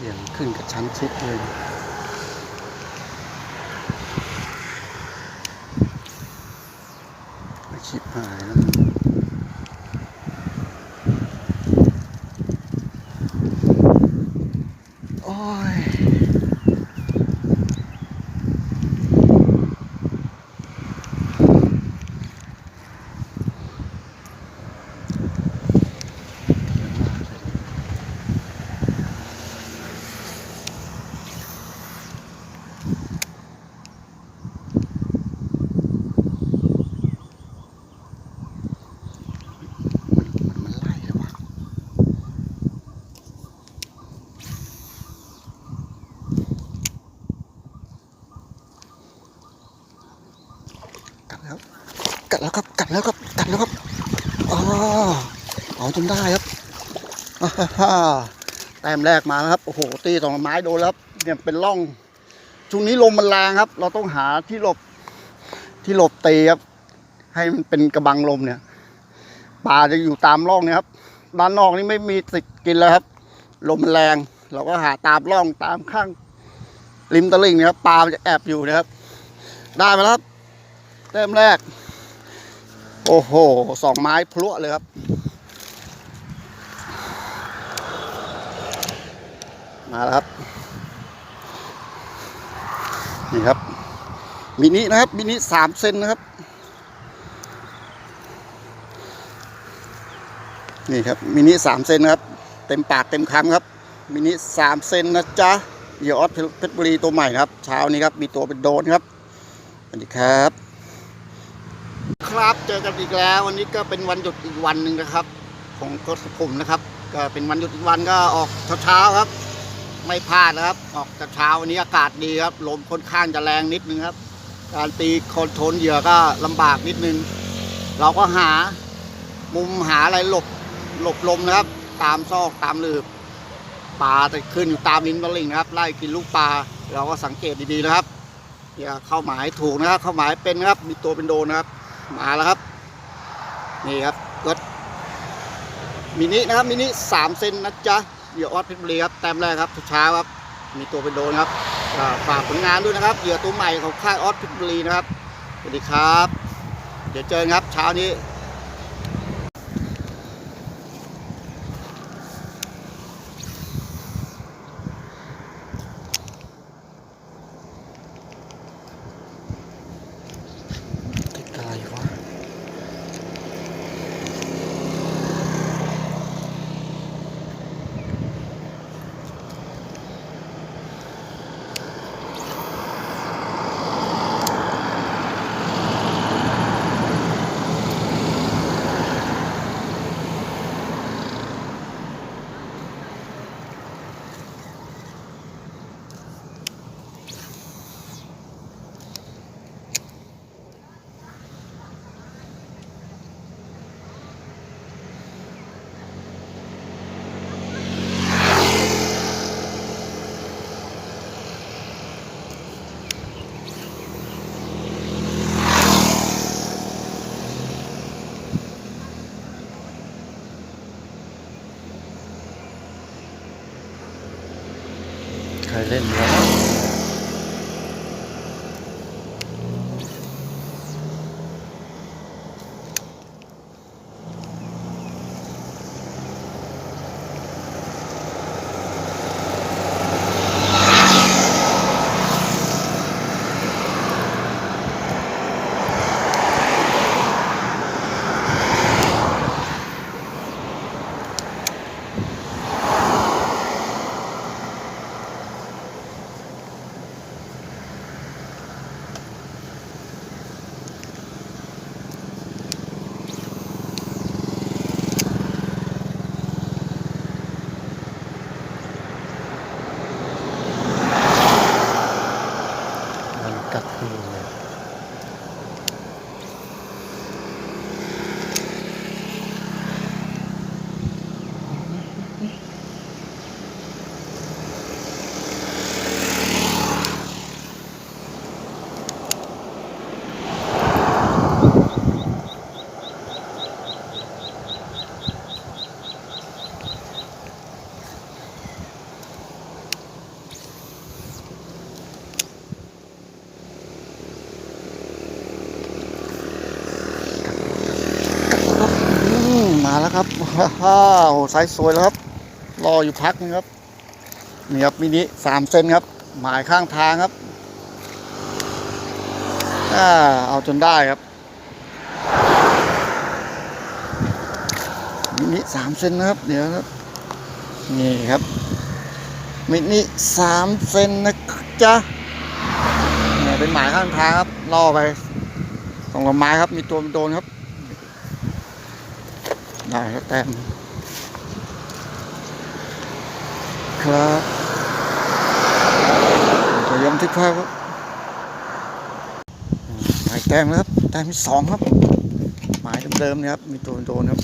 สียงขึ้นกับชั้นชิดเลยไม่ชิบหายแล้วโอ้ย มันไล่เลยวะกัดแล้ว กัดแล้วครับ กัดแล้วครับ กัดแล้วครับอ๋อเอาจนได้ครับฮ่าฮ่าแต้มแรกมาแล้วครับ โอ้โห ตีสองไม้โดนแล้วครับ เนี่ยเป็นร่อง ช่วงนี้ลมมันแรงครับ เราต้องหาที่หลบ ที่หลบตีครับ ให้มันเป็นกระบังลมเนี่ย ปลาจะอยู่ตามร่องเนี่ยครับ ด้านนอกนี่ไม่มีสิทธิ์กินแล้วครับ ลมแรง เราก็หาตามร่องตามข้าง ริมตลิ่งเนะครับ ปลาจะแอบอยู่นะครับ ได้มาแล้วครับเต็มแรก โอ้โห สองไม้พลุเลยครับ มาแล้วครับ นี่ครับ มินินะครับ มินิสามเซนนะครับ นี่ครับ มินิสามเซนนะครับ เต็มปากเต็มคำครับ มินิสามเซนนะจ๊ะเยอออสเพชรบุรีตัวใหม่นะครับ เช้านี้ครับ มีตัวเป็นโดนครับ สวัสดีครับ ครับ เจอกันอีกแล้ว วันนี้ก็เป็นวันหยุดอีกวันหนึ่งนะครับ ของกสผมนะครับ ก็เป็นวันหยุดอีกวันก็ออกเช้าๆครับ ไม่พลาดนะครับ ออกแต่เช้าวันนี้อากาศดีครับลมค่อนข้างจะแรงนิดนึงครับ การตีคอนโทรลเหยื่อก็ลำบากนิดนึง เราก็หามุมหาอะไรหลบหลบลมนะครับ ตามซอกตามหลืบปลาจะขึ้นอยู่ตามลิ้นตลิ่งนะครับ ไล่กินลูกปลาเราก็สังเกตดีๆนะครับอย่าเข้าหมายถูกนะครับ เข้าหมายเป็นนะครับ มีตัวเป็นโดนนะครับ มาแล้วครับ นี่ครับรถมินินะครับมินิสามเซนนะจ๊ะเหยื่อออสเพชรบุรีครับแต้มแรกครับเช้าครับ มีตัวเป็นโดนครับฝากผลงานด้วยนะครับเหยื่อตัวใหม่ของค่ายออสเพชรบุรีนะครับสวัสดีครับ เดี๋ยวเจอกันครับเช้านี้ ใาแล้วครับว้าวไซส์สวยแล้วครับ รออยู่พักนึงครับ นี่ครับมินิสามเซนครับ หมายข้างทางครับ เอาจนได้ครับ มินิสามเซนนะครับ เดี๋ยวครับ นี่ครับมินิสามเซนนะจ๊ะเนี่ยเป็นหมายข้างทางครับล่อไปสองลำไม้ครับ มีตัวมันโดนครับ ได้ครับแต้มครับจะย้ำทึกภาพครับหมายแต้มนะครับ แต้มที่สองครับ หมายเดิมๆนี่ยครับ มีตัวมันโดนครับ